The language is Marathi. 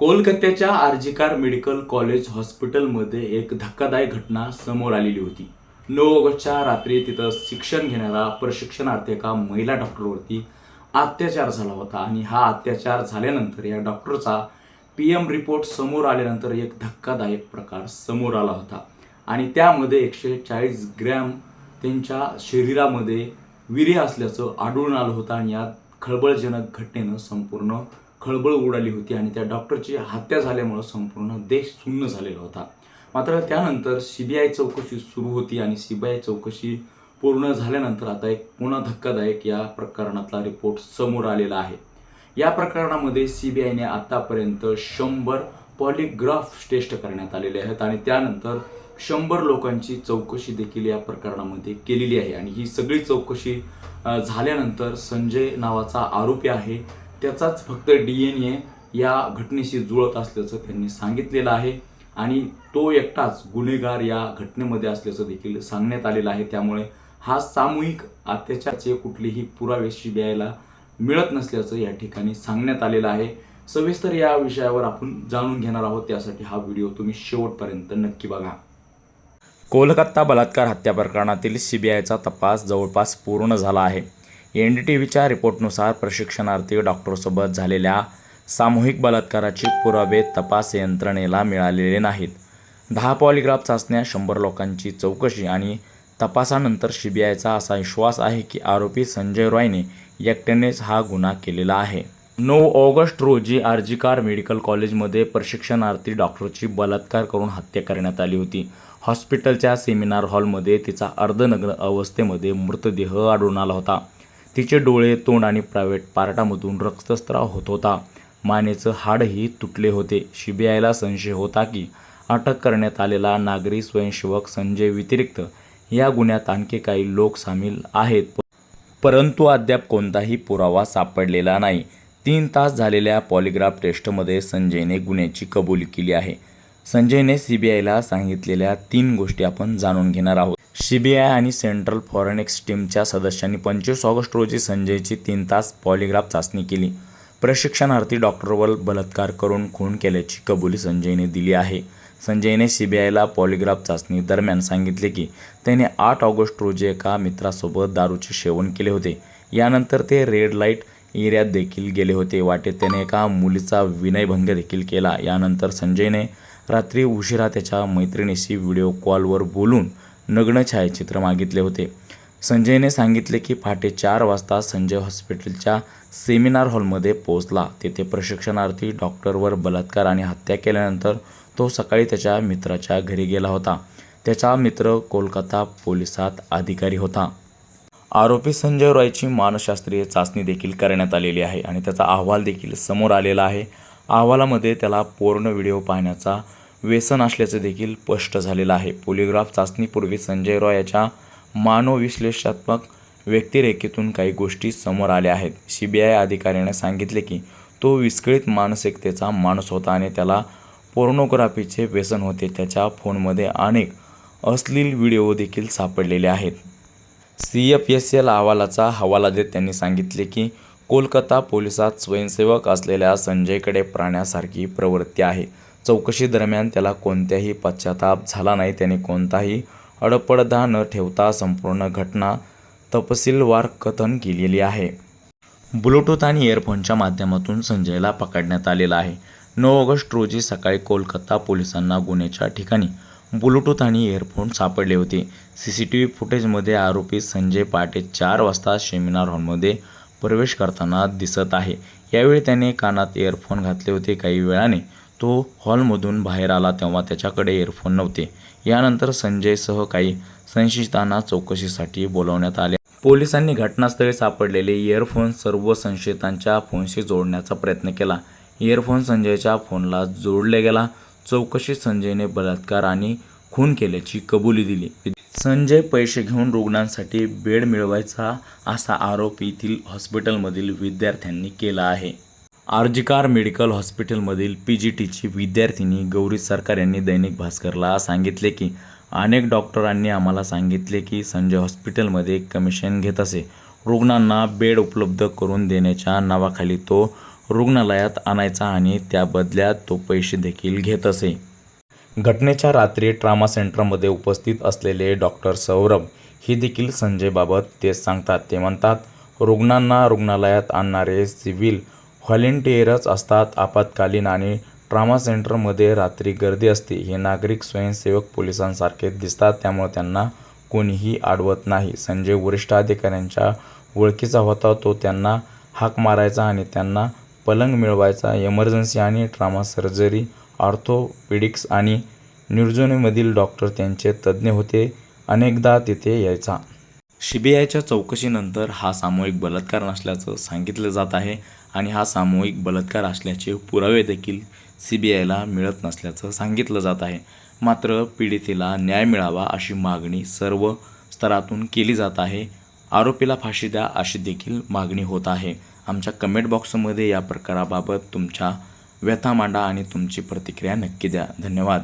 कोलकात्याच्या आर्जिकार मेडिकल कॉलेज हॉस्पिटलमध्ये एक धक्कादायक घटना समोर आलेली होती. नऊ ऑगस्टच्या रात्री तिथं शिक्षण घेणारा प्रशिक्षणार्थी एका महिला डॉक्टरवरती अत्याचार झाला होता आणि हा अत्याचार झाल्यानंतर या डॉक्टरचा पी एम रिपोर्ट समोर आल्यानंतर एक धक्कादायक प्रकार समोर आला होता. आणि त्यामध्ये एकशे चाळीस ग्रॅम त्यांच्या शरीरामध्ये विरे असल्याचं आढळून आलं होतं आणि या खळबळजनक घटनेनं संपूर्ण खळबळ उडाली होती आणि त्या डॉक्टरची हत्या झाल्यामुळं संपूर्ण देश सुन्न झालेला होता. मात्र त्यानंतर सी बी आय चौकशी सुरू होती आणि सी बी आय चौकशी पूर्ण झाल्यानंतर आता एक पुन्हा धक्कादायक या प्रकरणातला रिपोर्ट समोर आलेला आहे. या प्रकरणामध्ये सी बी आयने आतापर्यंत शंभर पॉलिग्राफ टेस्ट करण्यात आलेले आहेत आणि त्यानंतर शंभर लोकांची चौकशी देखील या प्रकरणामध्ये केलेली आहे. आणि ही सगळी चौकशी झाल्यानंतर संजय नावाचा आरोपी आहे. त्याचाच फक्त डी एन ए या घटनेशी जुळत असल्याचं त्यांनी सांगितलेलं आहे. आणि तो एकटाच गुन्हेगार या घटनेमध्ये असल्याचं देखील सांगण्यात आलेलं आहे. त्यामुळे हा सामूहिक अत्याचाराचे कुठलेही पुरावे सीबीआयला मिळत नसल्याचं या ठिकाणी सांगण्यात आलेलं आहे. सविस्तर या विषयावर आपण जाणून घेणार आहोत. त्यासाठी हा व्हिडिओ तुम्ही शेवटपर्यंत नक्की बघा. कोलकाता बलात्कार हत्या प्रकरणातील सीबीआयचा तपास जवळपास पूर्ण झाला आहे. एन डी टी व्हीच्या रिपोर्टनुसार प्रशिक्षणार्थी डॉक्टरसोबत झालेल्या सामूहिक बलात्काराचे पुरावे तपास यंत्रणेला मिळालेले नाहीत. दहा पॉलिग्राफ चाचण्या शंभर लोकांची चौकशी आणि तपासानंतर सीबीआयचा असा विश्वास आहे की आरोपी संजय रॉयने एकट्यानेच हा गुन्हा केलेला आहे. नऊ ऑगस्ट रोजी आर्जिकार मेडिकल कॉलेजमध्ये प्रशिक्षणार्थी डॉक्टरची बलात्कार करून हत्या करण्यात आली होती. हॉस्पिटलच्या सेमिनार हॉलमध्ये तिचा अर्धनग्न अवस्थेमध्ये मृतदेह आढळून आला होता. तिचे डोळे तोंड आणि प्रायव्हेट पार्टामधून रक्तस्त्राव होत होता. मानेचं हाडही तुटले होते. सीबीआयला संशय होता की अटक करण्यात आलेला नागरी स्वयंसेवक संजय व्यतिरिक्त या गुन्ह्यात आणखी काही लोक सामील आहेत. परंतु अद्याप कोणताही पुरावा सापडलेला नाही. तीन तास झालेल्या पॉलिग्राफ टेस्टमध्ये संजयने गुन्ह्याची कबुली केली आहे. संजयने सीबीआयला सांगितलेल्या तीन गोष्टी आपण जाणून घेणार आहोत. सीबीआय आणि सेंट्रल फॉरेनिक्स टीमच्या सदस्यांनी पंचवीस ऑगस्ट रोजी संजयची तीन तास पॉलिग्राफ चाचणी केली. प्रशिक्षणार्थी डॉक्टरवर बलात्कार करून खून केल्याची कबुली संजयने दिली आहे. संजयने सीबीआयला पॉलिग्राफ चाचणी दरम्यान सांगितले की त्याने आठ ऑगस्ट रोजी एका मित्रासोबत दारूचे सेवन केले होते. यानंतर ते रेड लाइट एरियात देखील गेले होते. वाटेत त्याने एका मुलीचा विनयभंग देखील केला. यानंतर संजयने रात्री उशिरा त्याच्या मैत्रिणीशी व्हिडिओ कॉलवर बोलून नग्न छायाचित्र मागितले होते. संजयने सांगितले की पहाटे चार वाजता संजय हॉस्पिटलच्या सेमिनार हॉलमध्ये पोहोचला. तेथे प्रशिक्षणार्थी डॉक्टरवर बलात्कार आणि हत्या केल्यानंतर तो सकाळी त्याच्या मित्राच्या घरी गेला होता. त्याचा मित्र कोलकाता पोलिसात अधिकारी होता. आरोपी संजय रॉयची मानसशास्त्रीय चाचणी देखील करण्यात आलेली आहे आणि त्याचा अहवाल देखील समोर आलेला आहे. अहवालामध्ये त्याला पूर्ण व्हिडिओ पाहण्याचा व्यसन असल्याचं देखील स्पष्ट झालेलं आहे. पोलिग्राफ चाचणीपूर्वी संजय रॉय याच्या मानवविश्लेषात्मक व्यक्तिरेखेतून काही गोष्टी समोर आल्या आहेत. सी बी आय अधिकाऱ्याने सांगितले की तो विस्कळीत मानसिकतेचा माणूस होता आणि त्याला पोर्नोग्राफीचे व्यसन होते. त्याच्या फोनमध्ये अनेक अश्लील व्हिडिओ देखील सापडलेले आहेत. सी एफ एस एल अहवालाचा हवाला देत त्यांनी सांगितले की कोलकाता पोलिसात स्वयंसेवक असलेल्या संजयकडे प्राण्यासारखी प्रवृत्ती आहे. चौकशीदरम्यान त्याला कोणत्याही पश्चाताप झाला नाही. त्याने कोणताही अडपडदा न ठेवता संपूर्ण घटना तपशीलवार कथन केलेली आहे. ब्लूटूथ आणि इयरफोनच्या माध्यमातून संजयला पकडण्यात आलेला आहे. नऊ ऑगस्ट रोजी सकाळी कोलकाता पोलिसांना गुन्ह्याच्या ठिकाणी ब्लूटूथ आणि इयरफोन सापडले होते. सी सी टी व्ही फुटेजमध्ये आरोपी संजय पहाटे चार वाजता सेमिनार हॉलमध्ये प्रवेश करताना दिसत आहे. यावेळी त्याने कानात इयरफोन घातले होते. काही वेळाने तो हॉलमधून बाहेर आला तेव्हा त्याच्याकडे इयरफोन नव्हते. यानंतर संजयसह काही संशयितांना चौकशीसाठी बोलवण्यात आले. पोलिसांनी घटनास्थळी सापडलेले इयरफोन सर्व संशयितांच्या फोनशी जोडण्याचा प्रयत्न केला. इयरफोन संजयच्या फोनला जोडले गेला. चौकशीत संजयने बलात्कार आणि खून केल्याची कबुली दिली. संजय पैसे घेऊन रुग्णांसाठी बेड मिळवायचा असा आरोप येथील हॉस्पिटलमधील विद्यार्थ्यांनी केला आहे. आर्जिकार मेडिकल हॉस्पिटलमधील पी जी टीची विद्यार्थिनी गौरी सरकार यांनी दैनिक भास्करला सांगितले की अनेक डॉक्टरांनी आम्हाला सांगितले की संजय हॉस्पिटलमध्ये कमिशन घेत असे. रुग्णांना बेड उपलब्ध करून देण्याच्या नावाखाली तो रुग्णालयात आणायचा आणि त्या बदल्यात तो पैसे देखील घेत असे. घटनेच्या रात्री ट्रामा सेंटरमध्ये उपस्थित असलेले डॉक्टर सौरभ हे देखील संजयबाबत ते सांगतात. ते म्हणतात रुग्णांना रुग्णालयात आणणारे सिव्हिल व्हॉलेंटियरच असतात आपत्कालीन आणि ट्रामा सेंटरमध्ये रात्री गर्दी असते. हे नागरिक स्वयंसेवक पोलिसांसारखे दिसतात त्यामुळे त्यांना कोणीही अडवत नाही. संजय वरिष्ठ अधिकाऱ्यांच्या ओळखीचा होता तो त्यांना हाक मारायचा आणि त्यांना पलंग मिळवायचा. एमर्जन्सी आणि ट्रामा सर्जरी ऑर्थोपेडिक्स आणि न्यूर्जोनीमधील डॉक्टर त्यांचे तज्ज्ञ होते. अनेकदा तिथे यायचा. सीबीआयच्या चौकशीनंतर हा सामूहिक बलात्कार नसल्याचं सांगितलं जात आहे आणि हा सामूहिक बलात्कार असल्याचे पुरावे देखील सी बी आयला मिळत नसल्याचं सांगितलं जात आहे. मात्र पीडितेला न्याय मिळावा अशी मागणी सर्व स्तरातून केली जात आहे. आरोपीला फाशी द्या अशी देखील मागणी होत आहे. आमच्या कमेंट बॉक्समध्ये या प्रकाराबाबत तुमच्या व्यथा मांडा आणि तुमची प्रतिक्रिया नक्की द्या. धन्यवाद.